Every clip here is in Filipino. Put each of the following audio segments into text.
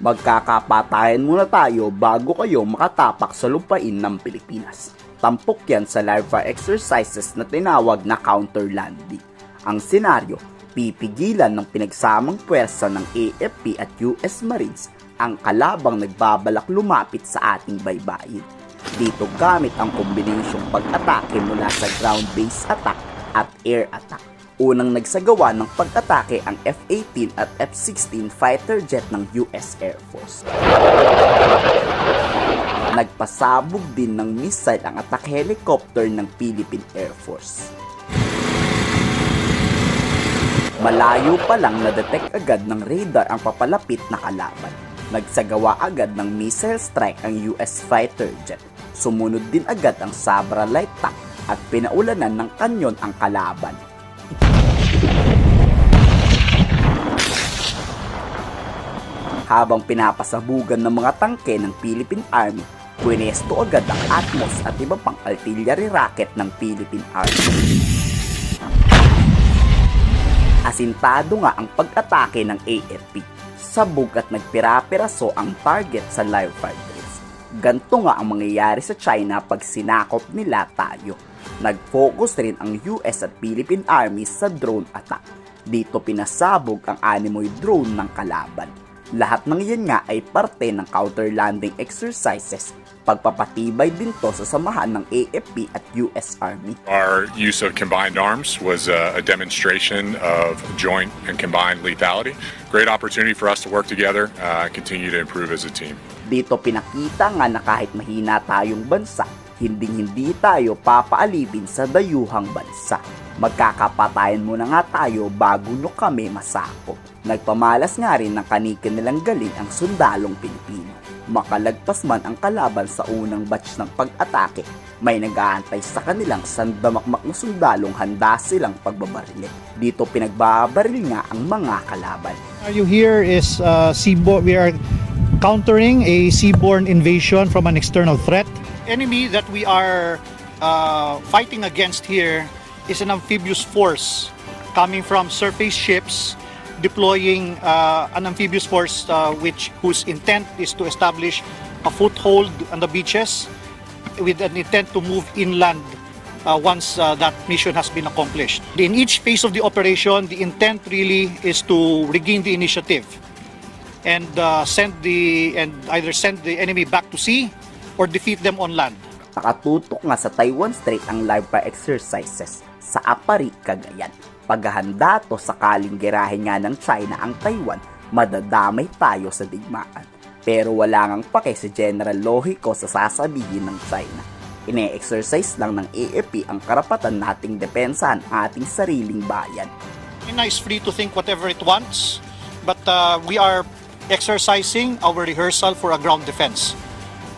Magkakapatayan muna tayo bago kayo makatapak sa lupain ng Pilipinas. Tampok yan sa fire exercises na tinawag na counter landing. Ang senaryo, pipigilan ng pinagsamang puwersa ng AFP at US Marines ang kalabang nagbabalak lumapit sa ating baybayin. Dito gamit ang kombinasyong pag-atake mula sa ground-based attack at air attack. Unang nagsagawa ng pag-atake ang F-18 at F-16 fighter jet ng US Air Force. Nagpasabog din ng missile ang attack helicopter ng Philippine Air Force. Malayo pa lang na-detect agad ng radar ang papalapit na kalaban. Nagsagawa agad ng missile strike ang US fighter jet. Sumunod din agad ang Sabra light tank at pinaulanan ng kanyon ang kalaban. Habang pinapasabugan ng mga tangke ng Philippine Army, pwinesto agad ang Atmos at iba pang artillery rocket ng Philippine Army. Asintado nga ang pag-atake ng AFP. Sabog at nagpira-piraso ang target sa live fire. Ganto nga ang mangyayari sa China pag sinakop nila tayo. Nag-focus rin ang US at Philippine Army sa drone attack. Dito pinasabog ang animoy drone ng kalaban. Lahat ng yan nga ay parte ng counter landing exercises. Pagpapatibay din to sa samahan ng AFP at US Army. Our use of combined arms was a, a demonstration of joint and combined lethality. Great opportunity for us to work together, uh, continue to improve as a team. Dito pinakita nga na kahit mahina tayong bansa, hinding-hindi tayo papaalipin sa dayuhang bansa. Magkakapatayan muna nga tayo bago nyo kami masakop. Nagpamalas nga rin ng kanikin nilang galing ang sundalong Pilipino. Makalagpas man ang kalaban sa unang batch ng pag-atake, may nag-aantay sa kanilang sandamakmak na sundalong handa silang pagbabarilin. Dito pinagbabaril nga ang mga kalaban. You here is uh, seaborne. We are countering a seaborne invasion from an external threat. Enemy that we are uh, fighting against here is an amphibious force coming from surface ships deploying uh, an amphibious force uh, which whose intent is to establish a foothold on the beaches with an intent to move inland uh, once uh, that mission has been accomplished. In each phase of the operation, the intent really is to regain the initiative and uh, send the and either send the enemy back to sea or defeat them on land. Nakatutok nga sa Taiwan Strait ang live fire exercises sa Apari, Cagayan. Paghahanda to sakaling girahin nga ng China ang Taiwan, madadamay tayo sa digmaan. Pero wala ngang pake si General Lohico sa sasabihin ng China. Ine-exercise lang ng AFP ang karapatan nating depensahan ating sariling bayan. China is free to think whatever it wants, but uh, we are exercising our rehearsal for a ground defense.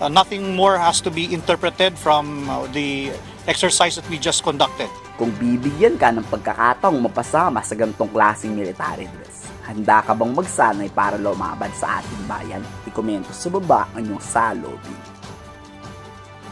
Uh, nothing more has to be interpreted from uh, the exercise that we just conducted. Kung bibigyan ka ng pagkakataong mapasama sa gantong klaseng military dress, handa ka bang magsanay para lumaban sa ating bayan? Ikomento sa baba ang inyong salobin.